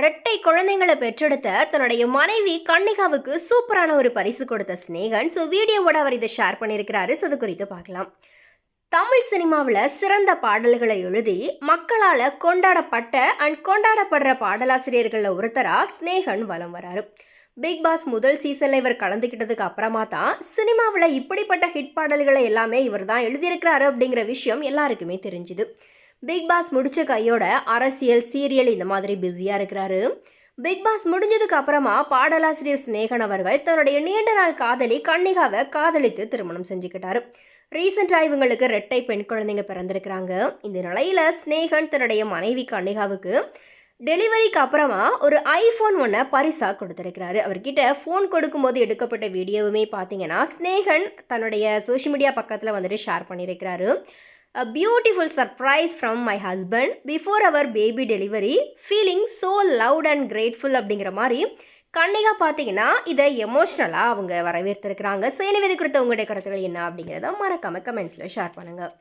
ரெட்டை குழந்தைங்களை பெற்றெடுத்த தன்னுடைய மனைவி கன்னிகாவுக்கு சூப்பரான ஒரு பரிசு கொடுத்த ஸ்னேகன் ஸோ வீடியோவோட அவர் இதை ஷேர் பண்ணியிருக்கிறாரு. ஸோ அது குறித்து பார்க்கலாம். தமிழ் சினிமாவில் சிறந்த பாடல்களை எழுதி மக்களால் கொண்டாடப்பட்ட அண்ட் கொண்டாடப்படுற பாடலாசிரியர்களில் ஒருத்தராக ஸ்னேகன் வலம் வராரு. பிக் பாஸ் முதல் சீசனில் இவர் கலந்துக்கிட்டதுக்கு அப்புறமா தான் சினிமாவில் இப்படிப்பட்ட ஹிட் பாடல்களை எல்லாமே இவர் தான் எழுதியிருக்கிறாரு அப்படிங்கிற விஷயம் எல்லாருக்குமே தெரிஞ்சுது. பிக் பாஸ் முடிச்ச கையோட அரசியல் சீரியல் இந்த மாதிரி பிஸியாக இருக்கிறாரு. பிக் பாஸ் முடிஞ்சதுக்கு அப்புறமா பாடலாசிரியர் ஸ்நேகன் அவர்கள் தன்னுடைய நீண்ட நாள் காதலி கன்னிகாவை காதலித்து திருமணம் செஞ்சுக்கிட்டாரு. ரீசெண்டாக இவங்களுக்கு ரெட்டை பெண் குழந்தைங்க பிறந்திருக்கிறாங்க. இந்த நிலையில் ஸ்னேகன் தன்னுடைய மனைவி கன்னிகாவுக்கு டெலிவரிக்கு அப்புறமா ஒரு ஐஃபோன் ஒன்றை பரிசாக கொடுத்துருக்கிறாரு. அவர்கிட்ட ஃபோன் கொடுக்கும்போது எடுக்கப்பட்ட வீடியோவுமே பார்த்தீங்கன்னா ஸ்னேகன் தன்னுடைய சோஷியல் மீடியா பக்கத்தில் வந்துட்டு ஷேர் பண்ணியிருக்கிறாரு. A beautiful surprise from my husband. Before our baby delivery feeling so loud and grateful அப்படிங்கிற மாதிரி கண்ணிகா பார்த்தீங்கன்னா இதை எமோஷ்னலாக அவங்க வரவேற்றிருக்கிறாங்க ஸோ இது குறித்த உங்களுடைய கருத்துக்கள் என்ன அப்படிங்கிறத மறக்காம கமெண்ட்ஸில் ஷேர் பண்ணுங்கள்